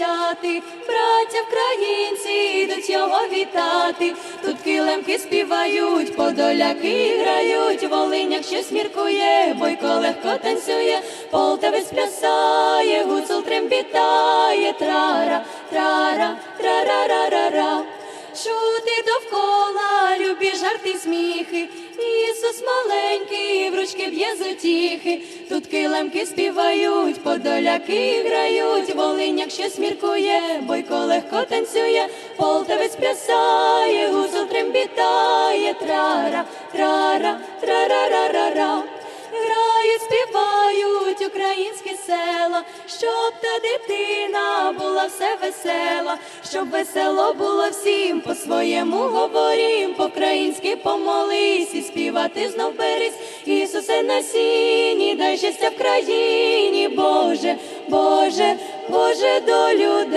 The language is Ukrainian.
затяти, браття українці йдуть його вітати. Тут килимки співають, подоляки грають, волиняк щось міркує, бойко легко танцює, полтавець плясає, гуцул трембітає, трара, трара, трара-ра-ра-ра. Чути довкола любі жарти сміхи, Ісус маленький, в ручки б'є з. Тут килимки співають, подоляки грають, волиняк щось міркує, бойко легко танцює, полтавець плясає, гузол трембітає, трара, трара, трара-ра-ра-ра. Грають, співають українські села, щоб та дитина була все весела, щоб весело було всім, по-своєму говорім, по-українськи помолись і співати знов берись. Ісусе на сіні, дай щастя в країні, Боже, Боже, Боже, долю.